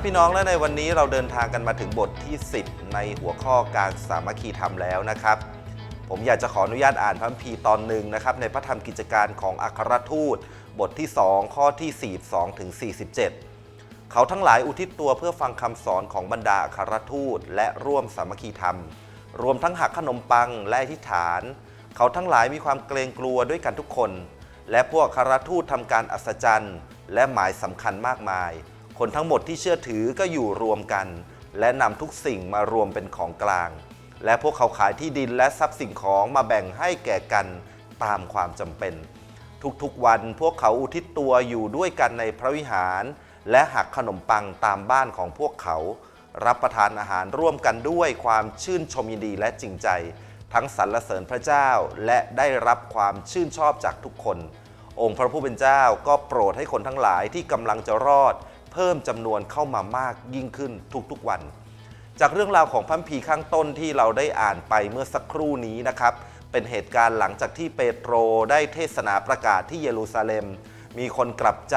ครับพี่น้องและในวันนี้เราเดินทางกันมาถึงบทที่ 10 ในหัวข้อการสามัคคีธรรมแล้วนะครับ ผมอยากจะขออนุญาตอ่านพระคัมภีร์ตอนหนึ่งนะครับ ในพระธรรมกิจการของอัครทูต บทที่ 2 ข้อที่ 42ถึง47 เขาทั้งหลายอุทิศตัวเพื่อฟังคำสอนของบรรดาอัครทูต และร่วมสามัคคีธรรม รวมทั้งหักขนมปังและอธิษฐาน เขาทั้งหลายมีความเกรงกลัวด้วยกันทุกคน และพวกอัครทูตทำการอัศจรรย์ และหมายสำคัญมากมาย คนทั้งหมดที่เชื่อถือก็อยู่รวมกัน และนำทุกสิ่งมารวมเป็นของกลาง และพวกเขาขายที่ดินและทรัพย์สิ่งของมาแบ่งให้แก่กันตามความจำเป็น ทุกๆวันพวกเขาอุทิศตัวอยู่ด้วยกันในพระวิหาร และหักขนมปังตามบ้านของพวกเขา รับประทานอาหารร่วมกันด้วยความชื่นชมยินดีและจริงใจ ทั้งสรรเสริญพระเจ้าและได้รับความชื่นชอบจากทุกคน องค์พระผู้เป็นเจ้าก็โปรดให้คนทั้งหลายที่กำลังจะรอด เพิ่มจำนวนเข้ามามากยิ่งขึ้นทุกๆวัน จากเรื่องราวของพัมภีข้างต้นที่เราได้อ่านไปเมื่อสักครู่นี้นะครับ เป็นเหตุการณ์หลังจากที่เปโตรได้เทศนาประกาศที่เยรูซาเล็ม มีคนกลับใจ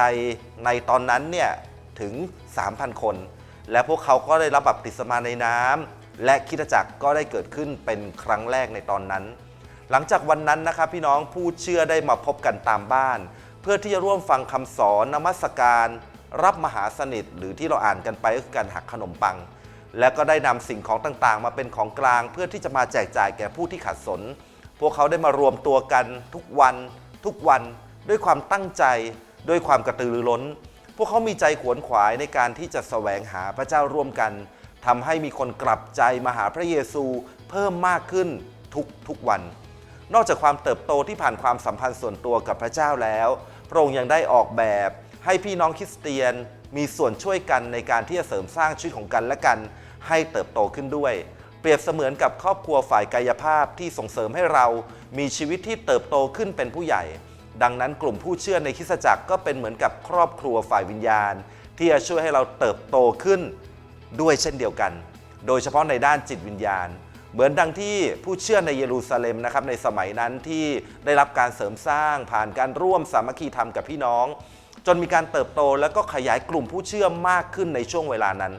ในตอนนั้นเนี่ยถึง 3,000 คน และพวกเขาก็ได้รับบัพติศมาในน้ำและคิดจักรก็ได้เกิดขึ้นเป็นครั้งแรกในตอนนั้น หลังจากวันนั้นนะครับพี่น้องผู้เชื่อได้มาพบกันตามบ้าน เพื่อที่จะร่วมฟังคำสอนนมัสการ รับมหาสนิทหรือที่เราอ่านกันไปก็คือการหักขนมปัง และก็ได้นำสิ่งของต่างๆ มาเป็นของกลางเพื่อที่จะมาแจกจ่ายแก่ผู้ที่ขัดสน พวกเขาได้มารวมตัวกันทุกวัน ทุกวัน ด้วยความตั้งใจด้วยความกระตือรือร้น พวกเขามีใจขวนขวายในการที่จะแสวงหาพระเจ้าร่วมกันทำให้มีคนกลับใจมาหาพระเยซูเพิ่มมากขึ้นทุกทุกวัน นอกจากความเติบโตที่ผ่านความสัมพันธ์ส่วนตัวกับพระเจ้าแล้ว พระองค์ยังได้ออกแบบ ให้พี่น้องคริสเตียนมีส่วนช่วยกันในการที่จะเสริมสร้างชีวิตของกันและกัน ให้เติบโตขึ้นด้วย เปรียบเสมือนกับครอบครัวฝ่ายกายภาพที่ส่งเสริมให้เรามีชีวิตที่เติบโตขึ้นเป็นผู้ใหญ่ ดังนั้นกลุ่มผู้เชื่อในคริสตจักรก็เป็นเหมือนกับครอบครัวฝ่ายวิญญาณ ที่จะช่วยให้เราเติบโตขึ้นด้วยเช่นเดียวกัน โดยเฉพาะในด้านจิตวิญญาณ เหมือนดังที่ผู้เชื่อในเยรูซาเล็มนะครับในสมัยนั้นที่ได้รับการเสริมสร้างผ่านการร่วมสามัคคีธรรมกับพี่น้อง จนมีการเติบโตแล้วก็ขยายกลุ่มผู้เชื่อมากขึ้นในช่วงเวลานั้น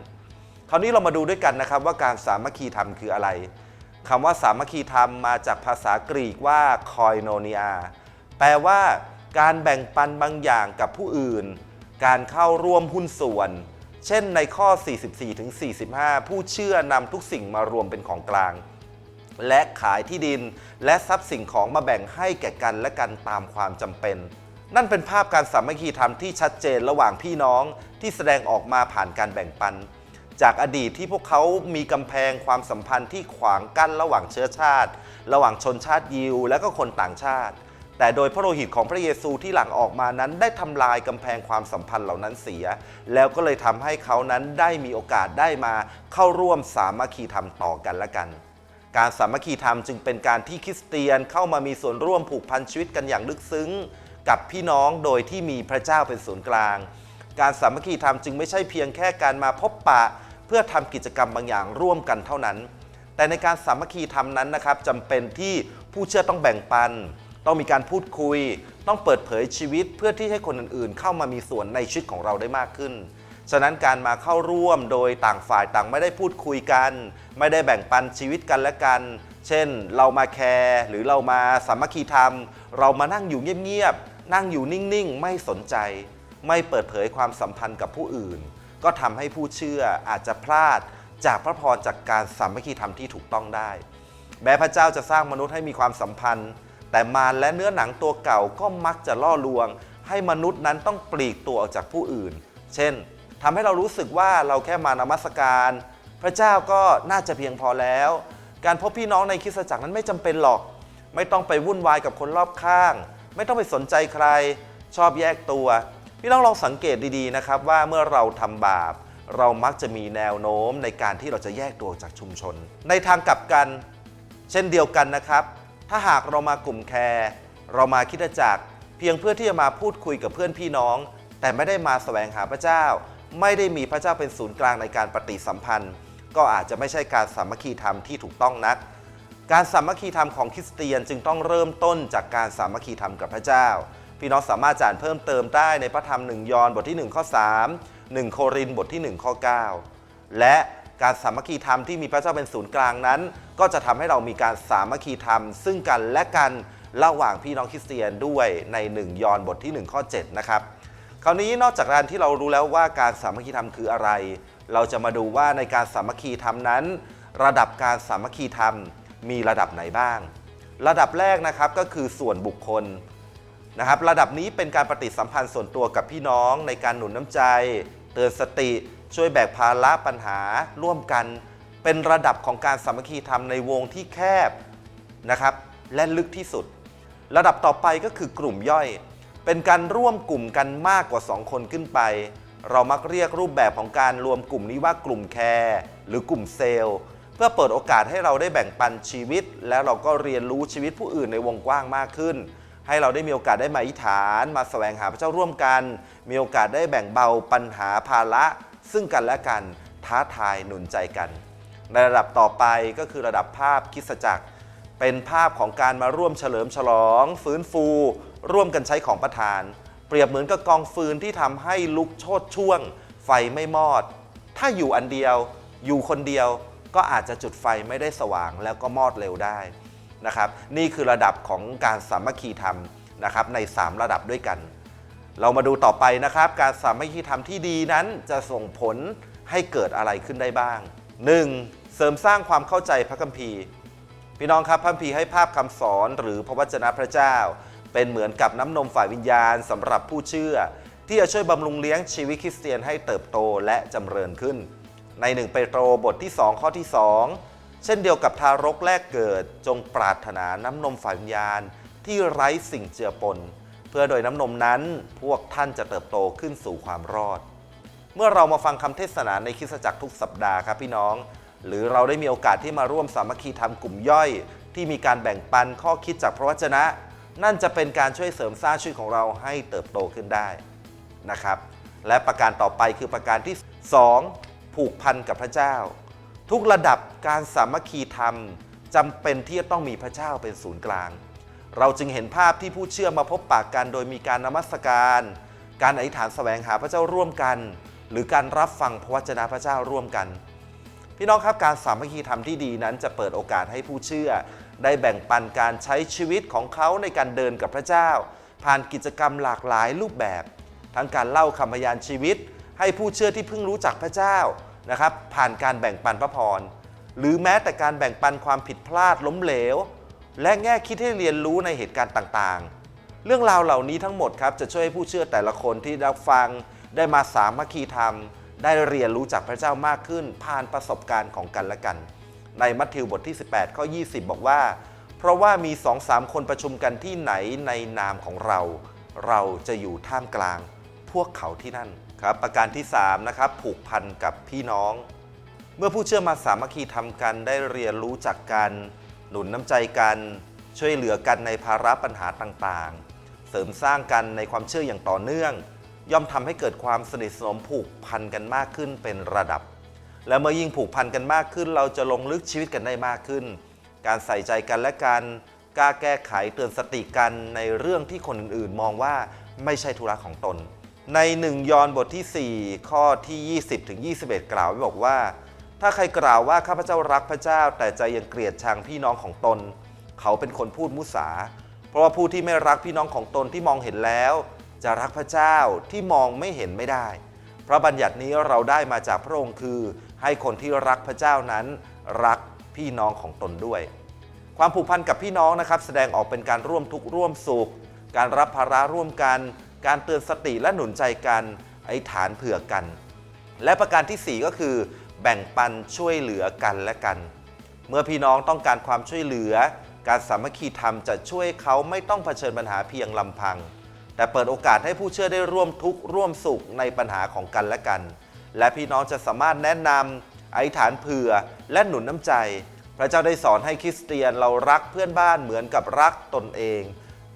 คราวนี้เรามาดูด้วยกันนะครับว่าการสามัคคีธรรมคืออะไรคำว่าสามัคคีธรรมมาจากภาษากรีกว่าคอยโนเนียแปลว่าการแบ่งปันบางอย่างกับผู้อื่น การเข้าร่วมหุ้นส่วน เช่นในข้อ 44ถึง45ผู้เชื่อนำทุกสิ่งมารวมเป็นของกลาง และขายที่ดินและทรัพย์สิ่งของมาแบ่งให้แก่กันและกันตามความจำเป็น นั่นเป็นภาพการสามัคคีธรรมที่ชัดเจนระหว่างพี่น้องที่แสดงออกมาผ่านการแบ่งปัน จากอดีตที่พวกเขามีกำแพงความสัมพันธ์ที่ขวางกั้นระหว่างเชื้อชาติ ระหว่างชนชาติยิว และก็คนต่างชาติ แต่โดยพระโลหิตของพระเยซูที่หลั่งออกมานั้นได้ทำลายกำแพงความสัมพันธ์เหล่านั้นเสีย แล้วก็เลยทำให้เขานั้นได้มีโอกาสได้มาเข้าร่วมสามัคคีธรรมต่อกันและกันการสามัคคีธรรมจึงเป็นการที่คริสเตียนเข้ามามีส่วนร่วมผูกพันชีวิตกันอย่างลึกซึ้ง กับพี่น้องโดยที่มีพระเจ้าเป็นศูนย์กลาง การสามัคคีธรรมจึงไม่ใช่เพียงแค่การมาพบปะ เพื่อทำกิจกรรมบางอย่างร่วมกันเท่านั้น แต่ในการสามัคคีธรรมนั้นนะครับจำเป็นที่ผู้เชื่อต้องแบ่งปัน ต้องมีการพูดคุย ต้องเปิดเผยชีวิตเพื่อที่ให้คนอื่นๆ เข้ามามีส่วนในชีวิตของเราได้มากขึ้นฉะนั้นการมาเข้าร่วมโดยต่างฝ่ายต่างไม่ได้พูดคุยกัน ไม่ได้แบ่งปันชีวิตกันและกัน เช่น เรามาแคร์หรือเรามาสามัคคีธรรม เรามานั่งอยู่เงียบๆ นั่งอยู่นิ่งๆ ไม่สนใจ ไม่เปิดเผยความสัมพันธ์กับผู้อื่น ก็ทำให้ผู้เชื่ออาจจะพลาดจากพระพรจากการสามัคคีธรรมที่ถูกต้องได้ แม้พระเจ้าจะสร้างมนุษย์ให้มีความสัมพันธ์ แต่มารและเนื้อหนังตัวเก่าก็มักจะล่อลวง ให้มนุษย์นั้นต้องปลีกตัวออกจากผู้อื่น เช่นทำให้เรารู้สึกว่าเราแค่มานมัสการ พระเจ้าก็น่าจะเพียงพอแล้ว การพบพี่น้องในคริสตจักรนั้นไม่จำเป็นหรอก ไม่ต้องไปวุ่นวายกับคนรอบข้าง ไม่ต้องไปสนใจใคร ชอบแยกตัว พี่น้องลองสังเกตดีๆนะครับว่าเมื่อเราทำบาป เรามักจะมีแนวโน้มในการที่เราจะแยกตัวจากชุมชน ในทางกลับกัน เช่นเดียวกันนะครับ ถ้าหากเรามากลุ่มแคร์เรามาคิดจักรเพียงเพื่อที่จะมาพูดคุยกับเพื่อนพี่น้อง แต่ไม่ได้มาแสวงหาพระเจ้า ไม่ได้มีพระเจ้าเป็นศูนย์กลางในการปฏิสัมพันธ์ ก็อาจจะไม่ใช่การสามัคคีธรรมที่ถูกต้องนัก การสามัคคีธรรมของคริสเตียนจึงต้องเริ่มต้นจากการสามัคคีธรรมกับพระเจ้า พี่น้องสามารถจานเพิ่มเติมได้ในพระธรรมหนึ่งยอห์นบทที่1ข้อ3 1 โครินบทที่ 1 ข้อ 9 และการสามัคคีธรรมที่มีพระเจ้าเป็นศูนย์กลางนั้น ก็จะทำให้เรามีการสามัคคีธรรม ซึ่งกันและกันระหว่างพี่น้องคริสเตียนด้วยใน 1 ยอห์นบทที่ 1 ข้อ 7 นะครับ คราวนี้นอกจากการที่เรารู้แล้วว่าการสามัคคีธรรมคืออะไร เราจะมาดูว่าในการสามัคคีธรรมนั้น ระดับการสามัคคีธรรม มีระดับไหนบ้าง ระดับแรกนะครับก็คือส่วนบุคคลนะครับ ระดับนี้เป็นการปฏิสัมพันธ์ส่วนตัวกับพี่น้องในการหนุนน้ำใจ เตือนสติ ช่วยแบกภาระปัญหาร่วมกัน เป็นระดับของการสามัคคีธรรมในวงที่แคบนะครับและลึกที่สุด ระดับต่อไปก็คือกลุ่มย่อย เป็นการร่วมกลุ่มกันมากกว่า 2 คนขึ้นไป เรามักเรียกรูปแบบของการรวมกลุ่มนี้ว่ากลุ่มแคร์หรือกลุ่มเซลล์ เพื่อเปิดโอกาสให้เราได้แบ่งปันชีวิต และเราก็เรียนรู้ชีวิตผู้อื่นในวงกว้างมากขึ้น ให้เราได้มีโอกาสได้มาอิฐาน มาแสวงหาพระเจ้าร่วมกัน มีโอกาสได้แบ่งเบาปัญหาภาระ ซึ่งกันและกันท้าทายหนุนใจกัน ในระดับต่อไปก็คือระดับภาพคิสจักร เป็นภาพของการมาร่วมเฉลิมฉลอง ฟื้นฟู ร่วมกันใช้ของประทาน เปรียบเหมือนกับกองฟืนที่ทำให้ลุกโชดช่วง ไฟไม่มอด ถ้าอยู่อันเดียว อยู่คนเดียว ก็อาจจะจุดไฟไม่ได้สว่างแล้วก็มอดเร็วได้นะครับ นี่คือระดับของการสามัคคีธรรมนะครับใน 3 ระดับด้วยกัน เรามาดูต่อไปนะครับ การสามัคคีธรรมที่ดีนั้นจะส่งผลให้เกิดอะไรขึ้นได้บ้าง 1. เสริมสร้างความเข้าใจพระคัมภีร์ พี่น้องครับพระคัมภีร์ให้ภาพคำสอนหรือพระวจนะพระเจ้า เป็นเหมือนกับน้ำนมฝ่ายวิญญาณสำหรับผู้เชื่อ ที่จะช่วยบำรุงเลี้ยงชีวิตคริสเตียนให้เติบโตและจำเริญขึ้น ใน1เปโตรบทที่ 2 ข้อที่ 2 เช่นเดียวกับทารกแรกเกิดจงปรารถนาน้ำนมฝ่ายวิญญาณที่ไร้สิ่งเจือปน เพื่อโดยน้ำนมนั้นพวกท่านจะเติบโตขึ้นสู่ความรอด เมื่อเรามาฟังคำเทศนาในคริสตจักรทุกสัปดาห์ครับพี่น้อง หรือเราได้มีโอกาสที่มาร่วมสามัคคีทำกลุ่มย่อย ที่มีการแบ่งปันข้อคิดจากพระวจนะ นั่นจะเป็นการช่วยเสริมสร้างชีวิตของเราให้เติบโตขึ้นได้นะครับ และประการต่อไปคือประการที่ 2 ผูกพันกับพระเจ้า ทุกระดับการสามัคคีธรรมจำเป็นที่จะต้องมีพระเจ้าเป็นศูนย์กลาง เราจึงเห็นภาพที่ผู้เชื่อมาพบปากกันโดยมีการนมัสการ การอธิษฐานแสวงหาพระเจ้าร่วมกัน หรือการรับฟังพระวจนะพระเจ้าร่วมกัน พี่น้องครับการสามัคคีธรรมที่ดีนั้นจะเปิดโอกาสให้ผู้เชื่อ ได้แบ่งปันการใช้ชีวิตของเขาในการเดินกับพระเจ้า ผ่านกิจกรรมหลากหลายรูปแบบ ทั้งการเล่าคำพยานชีวิต ให้ผู้เชื่อที่เพิ่งรู้จักพระเจ้านะครับผ่านการแบ่งปันพระพร หรือแม้แต่การแบ่งปันความผิดพลาดล้มเหลว และแง่คิดให้เรียนรู้ในเหตุการณ์ต่างๆ เรื่องราวเหล่านี้ทั้งหมดครับจะช่วยให้ผู้เชื่อแต่ละคนที่รับฟังได้มาสามัคคีธรรม ได้เรียนรู้จากพระเจ้ามากขึ้น ผ่านประสบการณ์ของกันและกัน ในมัทธิวบทที่ 18ข้อ20 บอกว่า เพราะว่ามีสองสามคนประชุมกันที่ไหนในนามของเรา เราจะอยู่ท่ามกลาง พวกเขาที่นั่นครับประการที่3นะครับผูกพันกับพี่น้อง เมื่อผู้เชื่อมาสามัคคีทำกันได้เรียนรู้จักกัน หนุนน้ำใจกัน ช่วยเหลือกันในภาระปัญหาต่างๆ เสริมสร้างกันในความเชื่ออย่างต่อเนื่อง ย่อมทำให้เกิดความสนิทสนมผูกพันกันมากขึ้นเป็นระดับ และเมื่อยิ่งผูกพันกันมากขึ้น เราจะลงลึกชีวิตกันได้มากขึ้น การใส่ใจกันและกันกล้าแก้ไขเตือนสติกันในเรื่องที่คนอื่นๆ มองว่าไม่ใช่ธุระของตน ในหนึ่งยอห์นบทที่ 4 ข้อที่ 20 ถึง 21 กล่าวไว้บอกว่า ถ้าใครกล่าวว่าข้าพเจ้ารักพระเจ้า แต่ใจยังเกลียดชังพี่น้องของตน เขาเป็นคนพูดมุสา เพราะว่าผู้ที่ไม่รักพี่น้องของตนที่มองเห็นแล้ว จะรักพระเจ้าที่มองไม่เห็นไม่ได้ พระบัญญัตินี้เราได้มาจากพระองค์คือ ให้คนที่รักพระเจ้านั้น รักพี่น้องของตนด้วย ความผูกพันกับพี่น้องนะครับ แสดงออกเป็นการร่วมทุกข์ร่วมสุข การรับภาระร่วมกัน การเตือนสติและหนุนใจกันไอ้ฐานเผื่อกัน และประการทีสี่ 4 ก็คือ แบ่งปันช่วยเหลือกันและกัน เมื่อพี่น้องต้องการความช่วยเหลือ การสามัคคีธรรมจะช่วยเขาไม่ต้องเผชิญปัญหาเพียงลำพัง แต่เปิดโอกาสให้ผู้เชื่อได้ร่วมทุกข์ร่วมสุขในปัญหาของกันและกัน และพี่น้องจะสามารถแนะนำอธิษฐานเผื่อและหนุนน้ำใจ พระเจ้าได้สอนให้คริสเตียนเรารักเพื่อนบ้านเหมือนกับรักตนเอง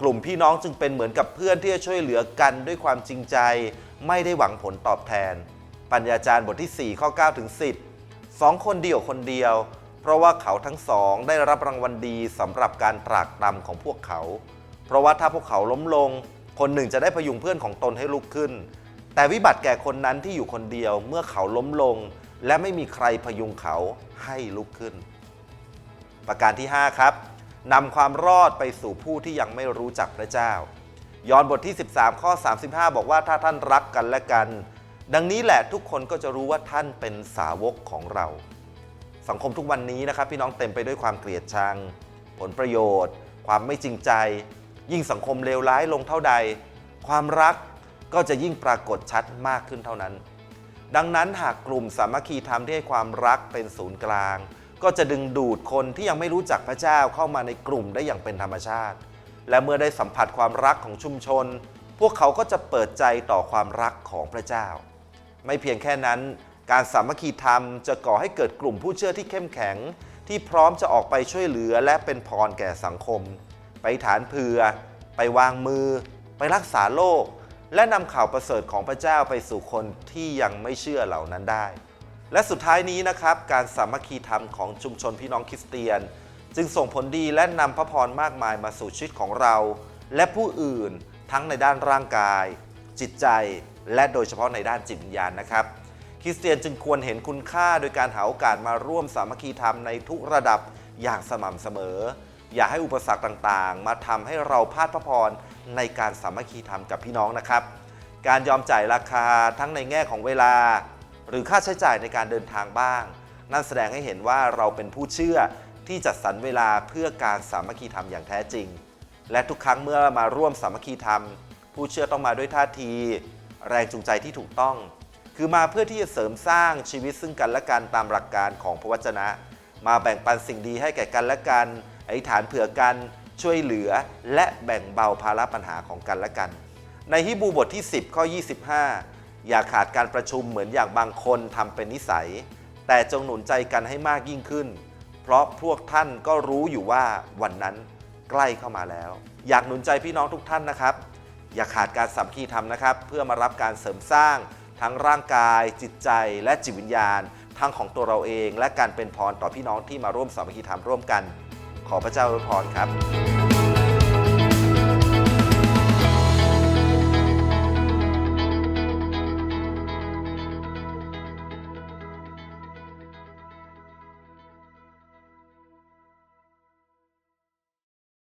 กลุ่มพี่น้องจึงเป็นเหมือนกับเพื่อนที่จะช่วยเหลือกันด้วยความจริงใจ ไม่ได้หวังผลตอบแทน ปัญญาจารย์บทที่ 4 ข้อ9ถึง10สองคนเดียวคนเดียว เพราะว่าเขาทั้งสองได้รับรางวัลดีสำหรับการตรากตรำของพวกเขา เพราะว่าถ้าพวกเขาล้มลง คนหนึ่งจะได้พยุงเพื่อนของตนให้ลุกขึ้น แต่วิบัติแก่คนนั้นที่อยู่คนเดียวเมื่อเขาล้มลง และไม่มีใครพยุงเขาให้ลุกขึ้น ประการที่ 5 ครับ นำความรอดไปสู่ผู้ที่ยังไม่รู้จักพระเจ้า ยอห์นบทที่ 13 ข้อ 35 บอกว่าถ้าท่านรักกันและกัน ดังนี้แหละทุกคนก็จะรู้ว่าท่านเป็นสาวกของเรา สังคมทุกวันนี้นะครับ พี่น้องเต็มไปด้วยความเกลียดชัง ผลประโยชน์ ความไม่จริงใจ ยิ่งสังคมเลวร้ายลงเท่าใด ความรักก็จะยิ่งปรากฏชัดมากขึ้นเท่านั้น ดังนั้นหากกลุ่มสามัคคีธรรมที่ให้ความรักเป็นศูนย์กลาง ก็จะดึงดูดคนที่ยังไม่รู้จักพระเจ้าเข้ามาในกลุ่มได้อย่างเป็นธรรมชาติ และเมื่อได้สัมผัสความรักของชุมชน พวกเขาก็จะเปิดใจต่อความรักของพระเจ้า ไม่เพียงแค่นั้น การสามัคคีธรรมจะก่อให้เกิดกลุ่มผู้เชื่อที่เข้มแข็ง ที่พร้อมจะออกไปช่วยเหลือและเป็นพรแก่สังคม ไปฐานเผื่อ ไปวางมือ ไปรักษาโรคและนำข่าวประเสริฐของพระเจ้าไปสู่คนที่ยังไม่เชื่อเหล่านั้นได้ และสุดท้ายนี้นะครับ การสามัคคีธรรมของชุมชนพี่น้องคริสเตียน จึงส่งผลดีและนำพระพรมากมายมาสู่ชีวิตของเรา และผู้อื่นทั้งในด้านร่างกาย จิตใจ และโดยเฉพาะในด้านจิตวิญญาณนะครับ คริสเตียนจึงควรเห็นคุณค่าโดยการหาโอกาสมาร่วมสามัคคีธรรมในทุกระดับอย่างสม่ำเสมอ อย่าให้อุปสรรคต่างๆ มาทำให้เราพลาดพระพรในการสามัคคีธรรมกับพี่น้องนะครับ การยอมจ่ายราคาทั้งในแง่ของเวลา หรือค่าใช้จ่ายในการเดินทางบ้าง นั่นแสดงให้เห็นว่าเราเป็นผู้เชื่อที่จัดสรรเวลาเพื่อการสามัคคีธรรมอย่างแท้จริง และทุกครั้งเมื่อมาร่วมสามัคคีธรรม ผู้เชื่อต้องมาด้วยท่าที แรงจูงใจที่ถูกต้อง คือมาเพื่อที่จะเสริมสร้างชีวิตซึ่งกันและกันตามหลักการของพระวจนะ มาแบ่งปันสิ่งดีให้แก่กันและกันอธิษฐานเผื่อกันช่วยเหลือและแบ่งเบาภาระปัญหาของกันและกัน ในฮิบูบทที่ 10 ข้อ 25 อย่าขาดการประชุมเหมือนอย่างบางคนทำเป็นนิสัย แต่จงหนุนใจกันให้มากยิ่งขึ้น เพราะพวกท่านก็รู้อยู่ว่าวันนั้นใกล้เข้ามาแล้ว อยากหนุนใจพี่น้องทุกท่านนะครับ อย่าขาดการสามัคคีธรรมนะครับ เพื่อมารับการเสริมสร้าง ทั้งร่างกาย จิตใจ และจิตวิญญาณ ทั้งของตัวเราเอง และการเป็นพรต่อพี่น้องที่มาร่วมสามัคคีธรรมร่วมกัน ขอพระเจ้าอวยพรครับ